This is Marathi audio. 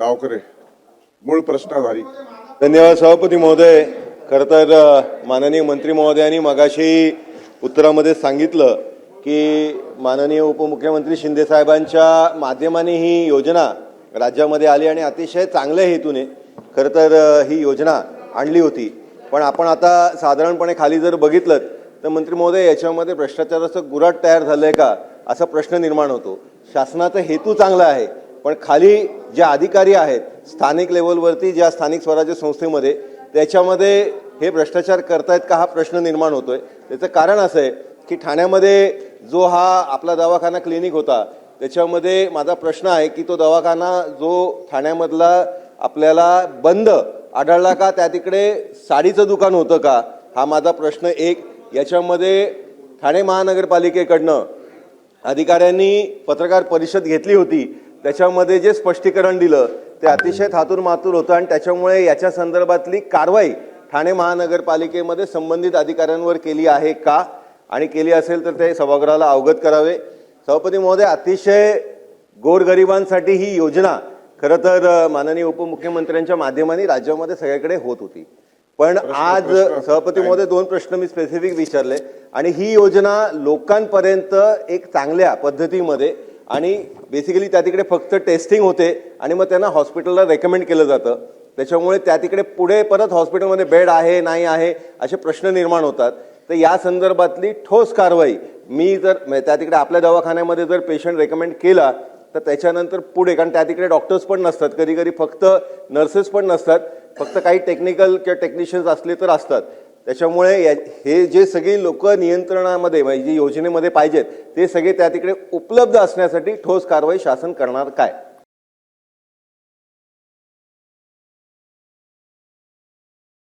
गावकरे मूळ प्रश्नधारी. धन्यवाद सभापती महोदय. खरं तर माननीय मंत्री महोदयांनी मगाशी उत्तरामध्ये सांगितलं की माननीय उपमुख्यमंत्री शिंदेसाहेबांच्या माध्यमाने ही योजना राज्यामध्ये आली आणि अतिशय चांगल्या हेतूने खरं तर ही योजना आणली होती. पण आपण आता साधारणपणे खाली जर बघितलं तर मंत्री महोदय याच्यामध्ये भ्रष्टाचाराचं गुराट तयार झालं आहे का? असा प्रश्न निर्माण होतो. शासनाचा हेतू चांगला आहे पण खाली जे अधिकारी आहेत स्थानिक लेवलवरती ज्या स्थानिक स्वराज्य संस्थेमध्ये त्याच्यामध्ये हे भ्रष्टाचार करतायत का हा प्रश्न निर्माण होतोय? त्याचं कारण असं आहे की ठाण्यामध्ये जो हा आपला दवाखाना क्लिनिक होता त्याच्यामध्ये माझा प्रश्न आहे की तो दवाखाना जो ठाण्यामधला आपल्याला बंद आढळला का? त्या तिकडे साडीचं दुकान होतं का? हा माझा प्रश्न एक. याच्यामध्ये ठाणे महानगरपालिकेकडनं अधिकाऱ्यांनी पत्रकार परिषद घेतली होती. त्याच्यामध्ये जे स्पष्टीकरण दिलं ते अतिशय थातूर मातूर होतं आणि त्याच्यामुळे याच्या संदर्भातली कारवाई ठाणे महानगरपालिकेमध्ये संबंधित अधिकाऱ्यांवर केली आहे का? आणि केली असेल तर ते सभागृहाला अवगत करावे. सभापती महोदय अतिशय गोरगरिबांसाठी ही योजना खरं तर माननीय उपमुख्यमंत्र्यांच्या माध्यमाने राज्यामध्ये सगळीकडे होत होती. पण आज सभापती महोदय दोन प्रश्न मी स्पेसिफिक विचारले. आणि ही योजना लोकांपर्यंत एक चांगल्या पद्धतीमध्ये आणि बेसिकली त्या तिकडे फक्त टेस्टिंग होते आणि मग त्यांना हॉस्पिटलला रेकमेंड केलं जातं. त्याच्यामुळे त्या तिकडे पुढे परत हॉस्पिटलमध्ये बेड आहे नाही आहे असे प्रश्न निर्माण होतात. तर या संदर्भातली ठोस कारवाई मी जर म्हणजे त्या तिकडे आपल्या दवाखान्यामध्ये जर पेशंट रेकमेंड केला तर त्याच्यानंतर पुढे कारण त्या तिकडे डॉक्टर्स पण नसतात. कधी कधी फक्त नर्सेस पण नसतात. फक्त काही टेक्निकल किंवा टेक्निशियन्स असले तर असतात. त्याच्यामुळे या हे जे सगळी लोक नियंत्रणामध्ये म्हणजे जी योजनेमध्ये पाहिजेत ते सगळे त्या तिकडे उपलब्ध असण्यासाठी ठोस कारवाई शासन करणार काय?